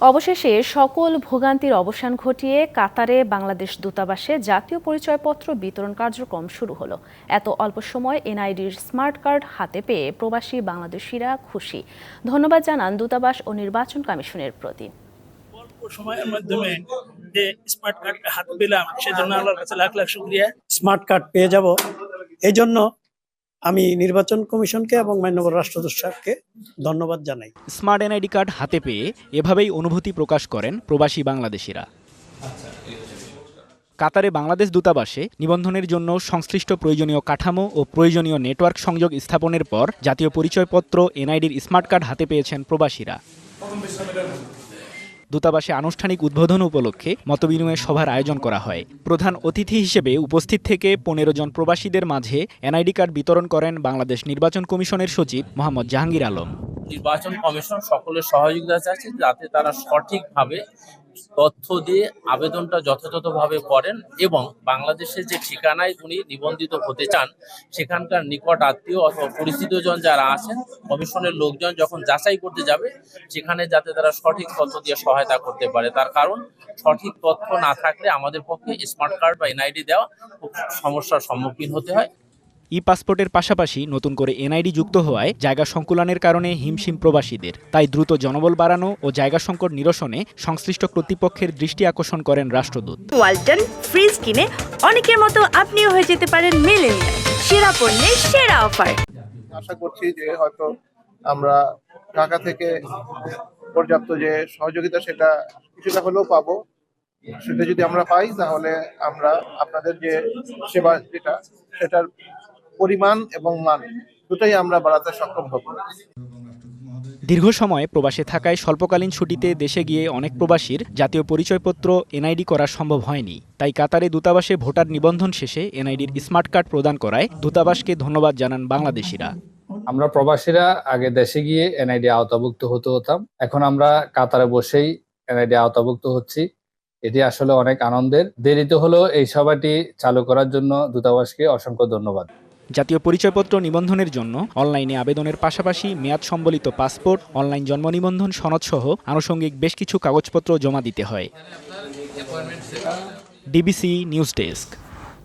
অবশেষে সকল ভোগান্তির অবসান ঘটিয়ে কাতারে বাংলাদেশ দূতাবাসে জাতীয় পরিচয়পত্র বিতরণ কার্যক্রম শুরু হলো। এত অল্প সময় এনআইডির স্মার্ট কার্ড হাতে পেয়ে প্রবাসী বাংলাদেশিরা খুশি। ধন্যবাদ জানান দূতাবাস ও নির্বাচন কমিশনের প্রতি। সময়ের মাধ্যমে যে স্মার্ট কার্ডটা হাতে পেলাম, সেজন্য আল্লাহর কাছে লাখ লাখ শুক্রিয়া। স্মার্ট কার্ড পেয়ে যাব। এই জন্য আমি নির্বাচন কমিশনকে এবং মান্যবর রাষ্ট্রদূত সাহেবকে ধন্যবাদ জানাই। স্মার্ট এনআইডি কার্ড হাতে পেয়ে এভাবেই অনুভূতি প্রকাশ করেন প্রবাসী বাংলাদেশিরা। কাতারে বাংলাদেশ দূতাবাসে নিবন্ধনের জন্য সংশ্লিষ্ট প্রয়োজনীয় কাঠামো ও প্রয়োজনীয় নেটওয়ার্ক সংযোগ স্থাপনের পর জাতীয় পরিচয়পত্র, এনআইডির স্মার্ট কার্ড হাতে পেয়েছেন প্রবাসীরা। দূতাবাসে আনুষ্ঠানিক উদ্বোধন উপলক্ষে মতবিনিময় সভার আয়োজন করা হয়। প্রধান অতিথি হিসেবে উপস্থিত থেকে পনেরো জন প্রবাসীদের মাঝে এনআইডি কার্ড বিতরণ করেন বাংলাদেশ নির্বাচন কমিশনের সচিব মোহাম্মদ জাহাঙ্গীর আলম। নির্বাচন কমিশন সকলের সহযোগিতা চাচ্ছে যাতে তারা সঠিকভাবে তথ্য দিয়ে আবেদনটা যথাযথভাবে করেন এবং বাংলাদেশের যে ঠিকানায় উনি নিবন্ধিত হতে চান, সেখানকার নিকট আত্মীয় অথবা পরিচিতজন যারা আছেন, কমিশনের লোকজন যখন যাচাই করতে যাবে, সেখানে যাতে তারা সঠিক তথ্য দিয়ে সহায়তা করতে পারে। তার কারণ, সঠিক তথ্য না থাকলে আমাদের পক্ষে স্মার্ট কার্ড বা এনআইডি দেওয়া খুব সমস্যার সম্মুখীন হতে হয়। ই পাসপোর্টের পাশাপাশি নতুন করে এনআইডি যুক্ত হওয়ায় জায়গা সংকুলনের কারণে হিমশিম প্রবাসীদের। তাই দ্রুত জনবল বাড়ানো ও জায়গা সংকট নিরসনে সংশ্লিষ্ট কর্তৃপক্ষের দৃষ্টি আকর্ষণ করেন রাষ্ট্রদূত। ওয়ালটন ফ্রিজ কিনে অনেকের মতো আপনিও হয়ে যেতে পারেন মেলেনিয়া সেরা পণ্যের সেরা অফার। আশা করছি যে হয়তো আমরা ঢাকা থেকে পর্যাপ্ত যে সহযোগিতা সেটা কিছুটা হলেও পাবো। সেটা যদি আমরা পাই তাহলে আমরা আপনাদের যে সেবা যেটা সেটার পরিমাণ এবং মান দুটাই আমরা বাড়াতে সক্ষম হব। দীর্ঘ সময় প্রবাসে থাকায় স্বল্পকালীন ছুটিতে দেশে গিয়ে অনেক প্রবাসীর জাতীয় পরিচয়পত্র এনআইডি করা সম্ভব হয়নি। তাই কাতারে দূতাবাসে ভোটার নিবন্ধন শেষে এনআইডির স্মার্ট কার্ড প্রদান করায় দূতাবাসকে ধন্যবাদ জানান বাংলাদেশিরা। আমরা প্রবাসীরা আগে দেশে গিয়ে এনআইডি আওতাভুক্ত হতে হতাম। এখন আমরা কাতারে বসেই এনআইডি আওতাভুক্ত হচ্ছি। এটি আসলে অনেক আনন্দের। দেরিতে হলেও এই সভাটি চালু করার জন্য দূতাবাসকে অসংখ্য ধন্যবাদ। জাতীয় পরিচয়পত্র নিবন্ধনের জন্য অনলাইনে আবেদনের পাশাপাশি মেয়াদ সম্বলিত পাসপোর্ট অনলাইন জন্ম নিবন্ধন সনদসহ আনুষঙ্গিক বেশ কিছু কাগজপত্র জমা দিতে হয়। DBC news desk